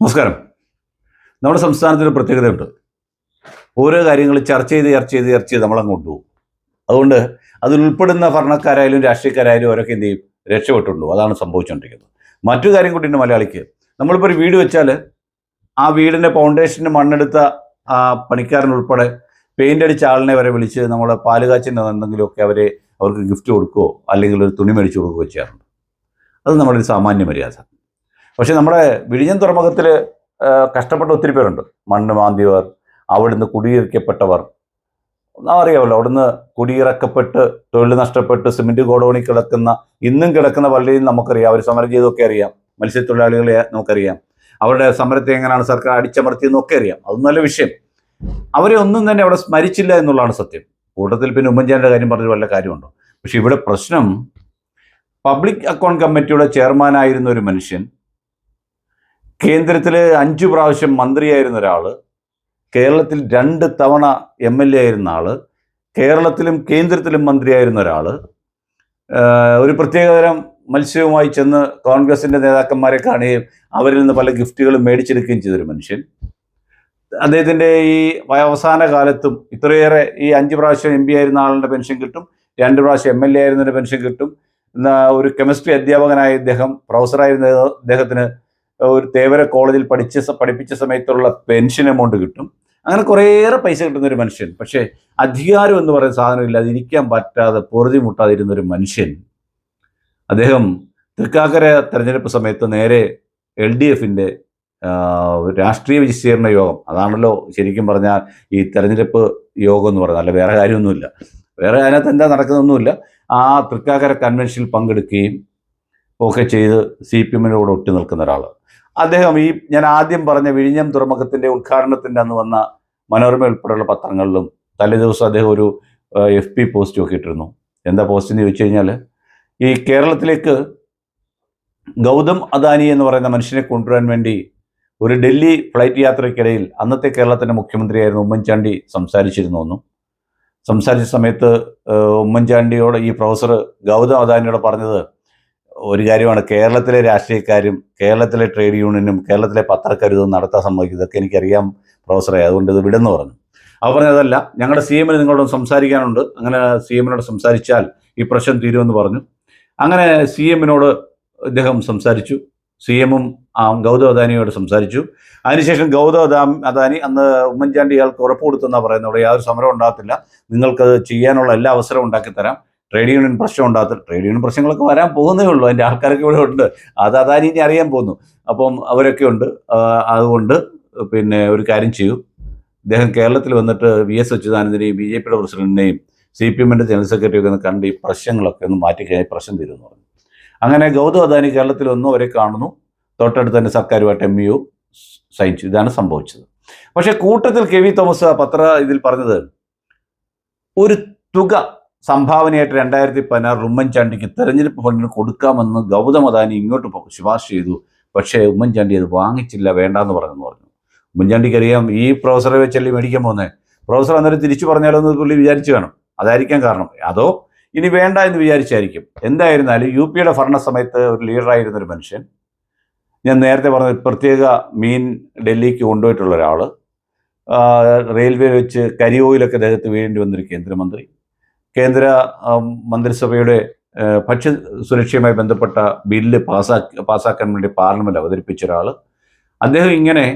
നമസ്കാരം. നമ്മുടെ സംസ്ഥാനത്തിന് പ്രത്യേകതയുണ്ട്. ഓരോ കാര്യങ്ങൾ ചർച്ച ചെയ്ത് ചർച്ച ചെയ്ത് ചർച്ച ചെയ്ത് നമ്മളങ്ങ് കൊണ്ടുപോകും. അതുകൊണ്ട് അതിൽ ഉൾപ്പെടുന്ന ഭരണക്കാരായാലും രാഷ്ട്രീയക്കാരായാലും അവരൊക്കെ എന്ത് ചെയ്യും? രക്ഷപ്പെട്ടുള്ളൂ അതാണ് സംഭവിച്ചുകൊണ്ടിരിക്കുന്നത്. മറ്റു കാര്യം കൂട്ടിയുണ്ട് മലയാളിക്ക്. നമ്മളിപ്പോൾ ഒരു വീട് വെച്ചാൽ ആ വീടിന്റെ ഫൗണ്ടേഷന് മണ്ണെടുത്ത ആ പണിക്കാരനുൾപ്പെടെ പെയിന്റ് അടിച്ച ആളിനെ വരെ വിളിച്ച് നമ്മൾ പാൽ കാച്ചിന് എന്തെങ്കിലുമൊക്കെ അവരെ അവർക്ക് ഗിഫ്റ്റ് കൊടുക്കുകയോ അല്ലെങ്കിൽ ഒരു തുണി മേടിച്ചു കൊടുക്കുകയോ ചെയ്യാറുണ്ട്. അത് നമ്മുടെ ഒരു സാമാന്യ മര്യാദ. പക്ഷെ നമ്മുടെ വിഴിഞ്ഞം തുറമുഖത്തിൽ കഷ്ടപ്പെട്ട ഒത്തിരി പേരുണ്ട്. മണ്ണ് മാന്തിയവർ അവിടുന്ന് കുടിയിറക്കപ്പെട്ടവർ അറിയാമല്ലോ അവിടുന്ന് കുടിയിറക്കപ്പെട്ട് തൊഴിൽ നഷ്ടപ്പെട്ട് സിമെന്റ് ഗോഡോണി കിടക്കുന്ന ഇന്നും കിടക്കുന്ന പള്ളിയും നമുക്കറിയാം അവർ സമരം ചെയ്തൊക്കെ അറിയാം. മത്സ്യത്തൊഴിലാളികളെ നമുക്കറിയാം. അവരുടെ സമരത്തെ എങ്ങനെയാണ് സർക്കാർ അടിച്ചമർത്തിയെന്നൊക്കെ അറിയാം. അത് നല്ല വിഷയം. അവരെ ഒന്നും തന്നെ അവിടെ സ്മരിച്ചില്ല എന്നുള്ളതാണ് സത്യം. കൂട്ടത്തിൽ പിന്നെ ഉമ്മൻചാണ്ടിയുടെ കാര്യം പറഞ്ഞ വല്ല കാര്യമുണ്ടോ? പക്ഷെ ഇവിടെ പ്രശ്നം പബ്ലിക് അക്കൗണ്ട് കമ്മിറ്റിയുടെ ചെയർമാനായിരുന്ന ഒരു മനുഷ്യൻ കേന്ദ്രത്തിൽ അഞ്ചു പ്രാവശ്യം മന്ത്രിയായിരുന്ന ഒരാൾ കേരളത്തിൽ രണ്ട് തവണ എം എൽ എ ആയിരുന്ന ആൾ കേരളത്തിലും കേന്ദ്രത്തിലും മന്ത്രിയായിരുന്ന ഒരാൾ ഒരു പ്രത്യേകതരം മത്സ്യവുമായി ചെന്ന് കോൺഗ്രസിന്റെ നേതാക്കന്മാരെ കാണുകയും അവരിൽ നിന്ന് പല ഗിഫ്റ്റുകളും മേടിച്ചെടുക്കുകയും ചെയ്തൊരു മനുഷ്യൻ. അദ്ദേഹത്തിന്റെ ഈ അവസാന കാലത്തും ഇത്രയേറെ ഈ അഞ്ച് പ്രാവശ്യം എം പി ആയിരുന്ന ആളുടെ പെൻഷൻ കിട്ടും രണ്ട് പ്രാവശ്യം എം എൽ എ ആയിരുന്നതിന്റെ പെൻഷൻ കിട്ടും. ഒരു കെമിസ്ട്രി അധ്യാപകനായ ഇദ്ദേഹം പ്രൊഫസറായിരുന്ന ഇദ്ദേഹത്തിന് ഒരു തേവര കോളേജിൽ പഠിച്ച പഠിപ്പിച്ച സമയത്തുള്ള പെൻഷൻ എമൗണ്ട് കിട്ടും. അങ്ങനെ കുറേയേറെ പൈസ കിട്ടുന്ന ഒരു മനുഷ്യൻ. പക്ഷേ അധികാരം എന്ന് പറയുന്ന സാധനം ഇല്ലാതെ ഇരിക്കാൻ പറ്റാതെ പൊറുതി മുട്ടാതിരുന്ന ഒരു മനുഷ്യൻ. അദ്ദേഹം തൃക്കാക്കര തെരഞ്ഞെടുപ്പ് സമയത്ത് നേരെ എൽ ഡി എഫിന്റെ രാഷ്ട്രീയ വിശീകരണ യോഗം. അതാണല്ലോ ശരിക്കും പറഞ്ഞാൽ ഈ തെരഞ്ഞെടുപ്പ് യോഗം എന്ന് പറഞ്ഞാൽ അല്ല വേറെ കാര്യമൊന്നുമില്ല. വേറെ അതിനകത്ത് എന്താ നടക്കുന്നൊന്നുമില്ല. ആ തൃക്കാക്കര കൺവെൻഷനിൽ പങ്കെടുക്കുകയും ഒക്കെ ചെയ്ത് സി പി എമ്മിന്റെ കൂടെ ഒട്ടി നിൽക്കുന്ന ഒരാൾ അദ്ദേഹം ഈ ഞാൻ ആദ്യം പറഞ്ഞ വിഴിഞ്ഞം തുറമുഖത്തിന്റെ ഉദ്ഘാടനത്തിന്റെ അന്ന് വന്ന മനോരമ ഉൾപ്പെടെയുള്ള പത്രങ്ങളിലും തലേ ദിവസം അദ്ദേഹം ഒരു എഫ് പി പോസ്റ്റ് ഒക്കെ ഇട്ടിരുന്നു എന്താ പോസ്റ്റ് എന്ന് ചോദിച്ചു കഴിഞ്ഞാൽ ഈ കേരളത്തിലേക്ക് ഗൗതം അദാനി എന്ന് പറയുന്ന മനുഷ്യനെ കൊണ്ടുവരാൻ വേണ്ടി ഒരു ഡൽഹി ഫ്ലൈറ്റ് യാത്രയ്ക്കിടയിൽ അന്നത്തെ കേരളത്തിന്റെ മുഖ്യമന്ത്രിയായിരുന്നു ഉമ്മൻചാണ്ടി സംസാരിച്ചിരുന്നു എന്നും സംസാരിച്ച സമയത്ത് ഉമ്മൻചാണ്ടിയോട് ഈ പ്രൊഫസർ ഗൗതം അദാനിയോട് പറഞ്ഞത് ഒരു കാര്യമാണ് കേരളത്തിലെ രാഷ്ട്രീയക്കാരും കേരളത്തിലെ ട്രേഡ് യൂണിയനും കേരളത്തിലെ പത്രക്കാരും ഇത് നടത്താൻ സമ്മതിക്കും ഇതൊക്കെ എനിക്കറിയാം പ്രൊഫസറെ അതുകൊണ്ട് ഇത് വിടെന്ന് പറഞ്ഞു. അവർ പറഞ്ഞതല്ല ഞങ്ങളുടെ സി എമ്മിന് നിങ്ങളോട് സംസാരിക്കാനുണ്ട്. അങ്ങനെ സി എമ്മിനോട് സംസാരിച്ചാൽ ഈ പ്രശ്നം തീരുമെന്ന് പറഞ്ഞു. അങ്ങനെ സി എമ്മിനോട് ഇദ്ദേഹം സംസാരിച്ചു. സി എമ്മും ഗൗതം അദാനിയോട് സംസാരിച്ചു. അതിനുശേഷം ഗൗതം അദാ അദാനി അന്ന് ഉമ്മൻചാണ്ടി ഇയാൾക്ക് ഉറപ്പ് കൊടുത്തെന്നാണ് പറയുന്നത്. യാതൊരു സമരം ഉണ്ടാകത്തില്ല. നിങ്ങൾക്കത് ചെയ്യാനുള്ള എല്ലാ അവസരവും ഉണ്ടാക്കി തരാം ട്രേഡ് യൂണിയൻ പ്രശ്നം ഉണ്ടാകത്തില്ല ട്രേഡ് യൂണിയൻ പ്രശ്നങ്ങളൊക്കെ വരാൻ പോകുന്നേ ഉള്ളൂ. അതിന്റെ ആൾക്കാരൊക്കെ ഇവിടെ ഉണ്ട്. അത് അദാനി ഇനി അറിയാൻ പോകുന്നു. അപ്പം അവരൊക്കെ ഉണ്ട്. അതുകൊണ്ട് പിന്നെ ഒരു കാര്യം ചെയ്യൂ. അദ്ദേഹം കേരളത്തിൽ വന്നിട്ട് വി എസ് അച്യുതാനന്ദനെയും ബി ജെ പിയുടെ പ്രസിഡന്റിനെയും സി പി എമ്മിന്റെ ജനറൽ സെക്രട്ടറി ഒക്കെ ഒന്ന് കണ്ട് ഈ പ്രശ്നങ്ങളൊക്കെ ഒന്ന് മാറ്റി കഴിഞ്ഞാൽ പ്രശ്നം തീരുമെന്ന് പറഞ്ഞു. അങ്ങനെ ഗൗതം അദാനി കേരളത്തിൽ വന്നു. അവരെ കാണുന്നു. തൊട്ടടുത്ത് തന്നെ സർക്കാരുമായിട്ട് എം യു സൈൻ ചെയ്തു. ഇതാണ് സംഭവിച്ചത്. പക്ഷേ കൂട്ടത്തിൽ കെ വി തോമസ് പത്ര ഇതിൽ പറഞ്ഞത് ഒരു തുക സംഭാവനയായിട്ട് രണ്ടായിരത്തി പതിനാറ് ഉമ്മൻചാണ്ടിക്ക് തെരഞ്ഞെടുപ്പ് ഫണ്ടിന് കൊടുക്കാമെന്ന് ഗൗതം അദാനി ഇങ്ങോട്ട് ശുപാർശ ചെയ്തു. പക്ഷേ ഉമ്മൻചാണ്ടി അത് വാങ്ങിച്ചില്ല വേണ്ടാന്ന് പറഞ്ഞെന്ന് പറഞ്ഞു. ഉമ്മൻചാണ്ടിക്ക് അറിയാം ഈ പ്രൊഫസറെ വെച്ചല്ലേ മേടിക്കാൻ പോകുന്നത് പ്രൊഫസർ അന്നേരം തിരിച്ചു പറഞ്ഞാലോ എന്ന് പുള്ളി വിചാരിച്ചു കാണും. അതായിരിക്കാം കാരണം. അതോ ഇനി വേണ്ട എന്ന് വിചാരിച്ചായിരിക്കും. എന്തായിരുന്നാലും യു പിയുടെ ഭരണ സമയത്ത് ഒരു ലീഡറായിരുന്ന ഒരു മനുഷ്യൻ. ഞാൻ നേരത്തെ പറഞ്ഞ പ്രത്യേക മീൻ ഡൽഹിക്ക് കൊണ്ടുപോയിട്ടുള്ള ഒരാൾ റെയിൽവേ വെച്ച് കരിയോയിലൊക്കെ അദ്ദേഹത്ത് വേണ്ടി വന്നൊരു കേന്ദ്രമന്ത്രി. കേന്ദ്ര മന്ത്രിസഭയുടെ ഭക്ഷ്യ സുരക്ഷയുമായി ബന്ധപ്പെട്ട ബില്ല് പാസ്സാക്കി പാസാക്കാൻ വേണ്ടി പാർലമെന്റ് അവതരിപ്പിച്ച ഒരാൾ അദ്ദേഹം ഇങ്ങനെ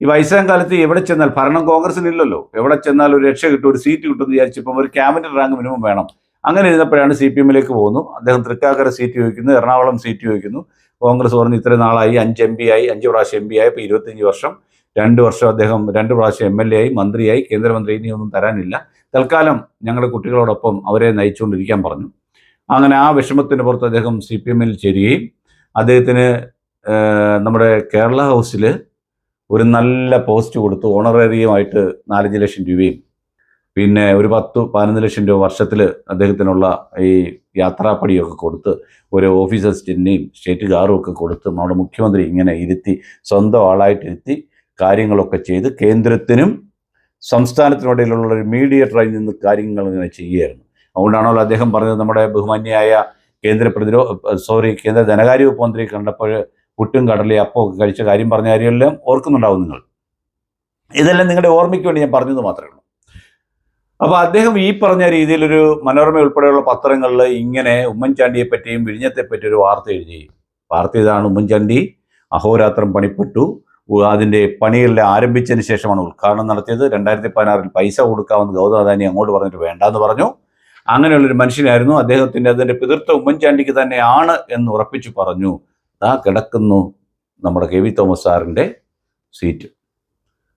ഈ വയസ്സാം കാലത്ത് എവിടെ ചെന്നാൽ ഭരണം കോൺഗ്രസിനില്ലല്ലോ. എവിടെ ചെന്നാൽ ഒരു രക്ഷ കിട്ടും ഒരു സീറ്റ് കിട്ടും എന്ന് വിചാരിച്ചപ്പം ഒരു ക്യാബിനറ്റ് റാങ്ക് മിനിമം വേണം. അങ്ങനെ ഇരുന്നപ്പോഴാണ് സി പി എമ്മിലേക്ക് പോകുന്നു. അദ്ദേഹം തൃക്കാക്കര സീറ്റ് ചോദിക്കുന്നു എറണാകുളം സീറ്റ് ചോദിക്കുന്നു. കോൺഗ്രസ് പറഞ്ഞു ഇത്രയും നാളായി അഞ്ച് എം പി ആയി അഞ്ച് പ്രാവശ്യം എം പി ആയി ഇപ്പോൾ ഇരുപത്തഞ്ച് വർഷം. രണ്ട് വർഷം അദ്ദേഹം രണ്ട് പ്രാവശ്യം എം എൽ എ ആയി മന്ത്രിയായി. കേന്ദ്രമന്ത്രി ഇനിയൊന്നും തരാനില്ല. തൽക്കാലം ഞങ്ങളുടെ കുട്ടികളോടൊപ്പം അവരെ നയിച്ചുകൊണ്ടിരിക്കാൻ പറഞ്ഞു. അങ്ങനെ ആ വിഷമത്തിന് പുറത്ത് അദ്ദേഹം സി പി എമ്മിൽ ചേരുകയും അദ്ദേഹത്തിന് നമ്മുടെ കേരള ഹൗസിൽ ഒരു നല്ല പോസ്റ്റ് കൊടുത്തു ഓണറേറിയമായിട്ട് നാലഞ്ച് ലക്ഷം രൂപയും. പിന്നെ ഒരു പത്ത് പതിനൊന്ന് ലക്ഷം രൂപ വർഷത്തിൽ അദ്ദേഹത്തിനുള്ള ഈ യാത്രാപ്പടിയൊക്കെ കൊടുത്ത് ഒരു ഓഫീസ് അസിസ്റ്റന്റിനെയും സ്റ്റേറ്റ് കാറും ഒക്കെ കൊടുത്ത് നമ്മുടെ മുഖ്യമന്ത്രി ഇങ്ങനെ ഇരുത്തി സ്വന്തം ആളായിട്ട് ഇരുത്തി കാര്യങ്ങളൊക്കെ ചെയ്ത് കേന്ദ്രത്തിനും സംസ്ഥാനത്തിനിടയിലുള്ള ഒരു മീഡിയേറ്ററായി നിന്ന് കാര്യങ്ങൾ ഇങ്ങനെ ചെയ്യുകയായിരുന്നു. അതുകൊണ്ടാണല്ലോ അദ്ദേഹം പറഞ്ഞത് നമ്മുടെ ബഹുമാന്യായ കേന്ദ്ര പ്രതിരോ സോറി കേന്ദ്ര ധനകാര്യ വകുപ്പ് മന്ത്രി കണ്ടപ്പോൾ പുട്ടും കടലി അപ്പോൾ കഴിച്ച കാര്യം പറഞ്ഞ കാര്യമെല്ലാം ഓർക്കുന്നുണ്ടാവും നിങ്ങൾ. ഇതെല്ലാം നിങ്ങളുടെ ഓർമ്മയ്ക്ക് വേണ്ടി ഞാൻ പറഞ്ഞത് മാത്രമേ ഉള്ളൂ. അപ്പോൾ അദ്ദേഹം ഈ പറഞ്ഞ രീതിയിലൊരു മനോരമ ഉൾപ്പെടെയുള്ള പത്രങ്ങളിൽ ഇങ്ങനെ ഉമ്മൻചാണ്ടിയെ പറ്റിയും വിഴിഞ്ഞത്തെ പറ്റിയൊരു ഒരു വാർത്ത എഴുതി. വാർത്ത ഇതാണ് ഉമ്മൻചാണ്ടി അഹോരാത്രം പണിപ്പെട്ടു. അതിന്റെ പണിയെല്ലാം ആരംഭിച്ചതിന് ശേഷമാണ് ഉദ്ഘാടനം നടത്തിയത്. രണ്ടായിരത്തി പതിനാറിൽ പൈസ കൊടുക്കാമെന്ന് ഗൗതം അദാനി അങ്ങോട്ട് പറഞ്ഞിട്ട് വേണ്ടെന്ന് പറഞ്ഞു. അങ്ങനെയുള്ളൊരു മനുഷ്യനായിരുന്നു. അദ്ദേഹത്തിന്റെ അതിന്റെ പിതൃത്വം ഉമ്മൻചാണ്ടിക്ക് തന്നെയാണ് എന്ന് ഉറപ്പിച്ചു പറഞ്ഞു. ആ കിടക്കുന്നു നമ്മുടെ കെ വി തോമസ് സാറിന്റെ സീറ്റ്.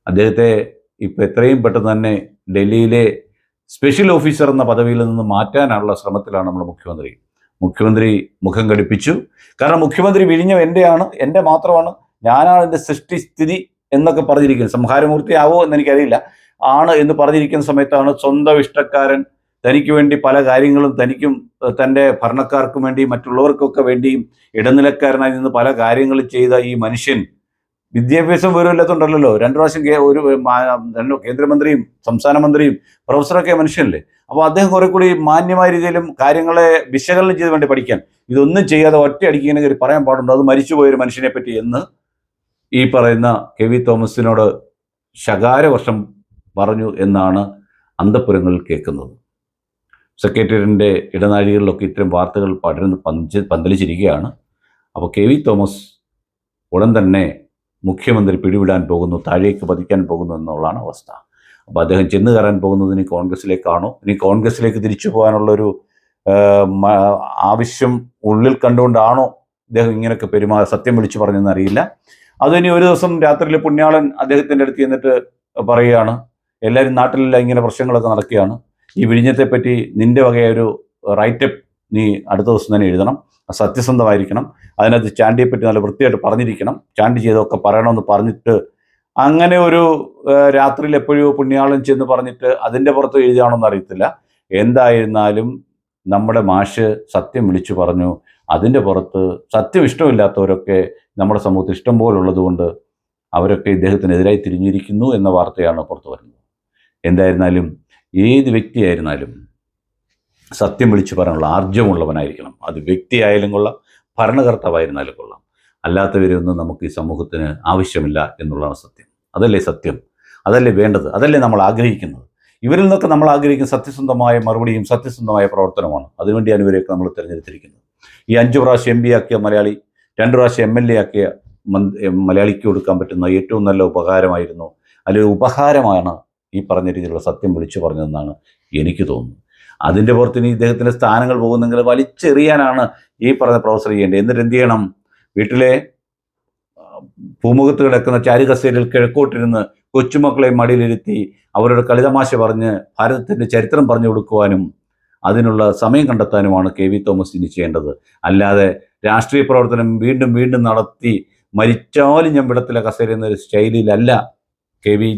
അദ്ദേഹത്തെ ഇപ്പോൾ എത്രയും പെട്ടെന്ന് തന്നെ ഡൽഹിയിലെ സ്പെഷ്യൽ ഓഫീസർ എന്ന പദവിയിൽ നിന്ന് മാറ്റാനുള്ള ശ്രമത്തിലാണ് നമ്മുടെ മുഖ്യമന്ത്രി. മുഖ്യമന്ത്രി മുഖം ഘടിപ്പിച്ചു കാരണം മുഖ്യമന്ത്രി വിഴിഞ്ഞം എന്റെയാണ് എന്റെ മാത്രമാണ്. ഞാനാണ് എന്റെ സൃഷ്ടിസ്ഥിതി എന്നൊക്കെ പറഞ്ഞിരിക്കുന്നത്. സംഹാരമൂർത്തി ആവോ എന്ന് എനിക്കറിയില്ല ആണ് എന്ന് പറഞ്ഞിരിക്കുന്ന സമയത്താണ് സ്വന്തം ഇഷ്ടക്കാരൻ തനിക്ക് വേണ്ടി പല കാര്യങ്ങളും തനിക്കും തന്റെ ഭരണക്കാർക്കും വേണ്ടിയും മറ്റുള്ളവർക്കൊക്കെ വേണ്ടിയും ഇടനിലക്കാരനായി നിന്ന് പല കാര്യങ്ങളും ചെയ്ത ഈ മനുഷ്യൻ വിദ്യാഭ്യാസം വിവരമില്ലാത്തതുണ്ടല്ലോ രണ്ടു പ്രാവശ്യം ഒരു രണ്ടു കേന്ദ്രമന്ത്രിയും സംസ്ഥാന മന്ത്രിയും പ്രൊഫസറൊക്കെ മനുഷ്യനല്ലേ. അപ്പോൾ അദ്ദേഹം കുറെ കൂടി മാന്യമായ രീതിയിലും കാര്യങ്ങളെ വിശകലനം ചെയ്ത് വേണ്ടി പഠിക്കാൻ. ഇതൊന്നും ചെയ്യാതെ ഒറ്റ അടിക്കുന്ന കയറി പറയാൻ പാടുണ്ടോ? അത് മരിച്ചുപോയൊരു മനുഷ്യനെ പറ്റി എന്ന് ഈ പറയുന്ന കെ വി തോമസിനോട് ശകാരവർഷം പറഞ്ഞു എന്നാണ് അന്തപുരങ്ങളിൽ കേൾക്കുന്നത്. സെക്രട്ടേറിയറ്റിന്റെ ഇടനാഴികളിലൊക്കെ ഇത്തരം വാർത്തകൾ പടരുന്ന പഞ്ച് പന്തലിച്ചിരിക്കുകയാണ്. അപ്പോൾ കെ വി തോമസ് ഉടൻ തന്നെ മുഖ്യമന്ത്രി പിടിവിടാൻ പോകുന്നു താഴേക്ക് പതിക്കാൻ പോകുന്നു എന്നുള്ളതാണ് അവസ്ഥ. അപ്പോൾ അദ്ദേഹം ചെന്ന് കയറാൻ പോകുന്നത് ഇനി കോൺഗ്രസ്സിലേക്കാണോ? ഇനി കോൺഗ്രസ്സിലേക്ക് തിരിച്ചു പോകാനുള്ളൊരു ആവശ്യം ഉള്ളിൽ കണ്ടുകൊണ്ടാണോ? അദ്ദേഹം ഇങ്ങനെയൊക്കെ പെരുമാ സത്യം വിളിച്ചു പറഞ്ഞെന്ന് അറിയില്ല. അതിനി ഒരു ദിവസം രാത്രിയിൽ പുണ്യാളൻ അദ്ദേഹത്തിന്റെ അടുത്ത് ചെന്നിട്ട് പറയുകയാണ് എല്ലാവരും നാട്ടിലെല്ലാം ഇങ്ങനെ പ്രശ്നങ്ങളൊക്കെ നടക്കുകയാണ്. ഈ വിഴിഞ്ഞത്തെ പറ്റി നിന്റെ വകയൊരു റൈറ്റപ്പ് നീ അടുത്ത ദിവസം തന്നെ എഴുതണം. സത്യസന്ധമായിരിക്കണം. അതിനകത്ത് ചാണ്ടിയെ പറ്റി നല്ല വൃത്തിയായിട്ട് പറഞ്ഞിരിക്കണം. ചാണ്ടി ചെയ്തൊക്കെ പറയണമെന്ന് പറഞ്ഞിട്ട് അങ്ങനെ ഒരു രാത്രിയിൽ എപ്പോഴും പുണ്യാളൻ ചെന്ന് പറഞ്ഞിട്ട് അതിന്റെ പുറത്ത് എഴുതുകയാണോന്ന് അറിയത്തില്ല. എന്തായിരുന്നാലും നമ്മുടെ മാഷ് സത്യം വിളിച്ചു പറഞ്ഞു. അതിന്റെ പുറത്ത് സത്യം ഇഷ്ടമില്ലാത്തവരൊക്കെ നമ്മുടെ സമൂഹത്തിൽ ഇഷ്ടം പോലെ ഉള്ളതുകൊണ്ട് അവരൊക്കെ ഇദ്ദേഹത്തിനെതിരായി തിരിഞ്ഞിരിക്കുന്നു എന്ന വാർത്തയാണ് പുറത്തു വരുന്നത്. എന്തായിരുന്നാലും ഏത് വ്യക്തിയായിരുന്നാലും സത്യം വിളിച്ചു പറയാനുള്ള ആർജവമുള്ളവനായിരിക്കണം അത് വ്യക്തിയായാലും കൊള്ളാം ഭരണകർത്താവായിരുന്നാലും കൊള്ളാം. അല്ലാത്തവരൊന്നും നമുക്ക് ഈ സമൂഹത്തിന് ആവശ്യമില്ല എന്നുള്ളതാണ് സത്യം. അതല്ലേ സത്യം? അതല്ലേ വേണ്ടത്? അതല്ലേ നമ്മൾ ആഗ്രഹിക്കുന്നത്? ഇവരിൽ നിന്നൊക്കെ നമ്മൾ ആഗ്രഹിക്കുന്ന സത്യസന്ധമായ മറുപടിയും സത്യസന്ധമായ പ്രവർത്തനമാണ് അതിനുവേണ്ടിയാണ് ഇവരെയൊക്കെ നമ്മൾ തിരഞ്ഞെടുത്തിരിക്കുന്നത്. ഈ അഞ്ചു പ്രാവശ്യം എം പി ആക്കിയ മലയാളി രണ്ട് പ്രാവശ്യം എം എൽ എ ആക്കിയ മലയാളിക്ക് കൊടുക്കാൻ പറ്റുന്ന ഏറ്റവും നല്ല ഉപകാരമായിരുന്നു. അല്ലെങ്കിൽ ഉപഹാരമാണ് ഈ പറഞ്ഞ രീതിയിലുള്ള സത്യം വിളിച്ചു പറഞ്ഞതെന്നാണ് എനിക്ക് തോന്നുന്നത്. അതിന്റെ പുറത്ത് ഇനി ഇദ്ദേഹത്തിന്റെ സ്ഥാനങ്ങൾ പോകുന്നെങ്കിൽ വലിച്ചെറിയാനാണ് ഈ പറഞ്ഞ പ്രൊഫസർ ചെയ്യേണ്ടത്. എന്നിട്ട് എന്ത് ചെയ്യണം? വീട്ടിലെ ഭൂമുഖത്ത് കിടക്കുന്ന ചാരുകസേരയിൽ കിഴക്കോട്ടിരുന്ന് കൊച്ചുമക്കളെ മടിയിലിരുത്തി അവരുടെ കളിതമാശ പറഞ്ഞ് ഭാരതത്തിന്റെ ചരിത്രം പറഞ്ഞു കൊടുക്കുവാനും അതിനുള്ള സമയം കണ്ടെത്താനുമാണ് കെ വി തോമസ് ഇനി ചെയ്യേണ്ടത്. അല്ലാതെ രാഷ്ട്രീയ പ്രവർത്തനം വീണ്ടും വീണ്ടും നടത്തി മരിച്ചാലും ഞാൻ വിടത്തില കസേര എന്നൊരു ശൈലിയിലല്ല കെ വി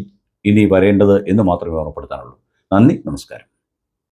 ഇനി വരേണ്ടത് എന്ന് മാത്രമേ ഓർമ്മപ്പെടുത്താനുള്ളൂ. നന്ദി നമസ്കാരം.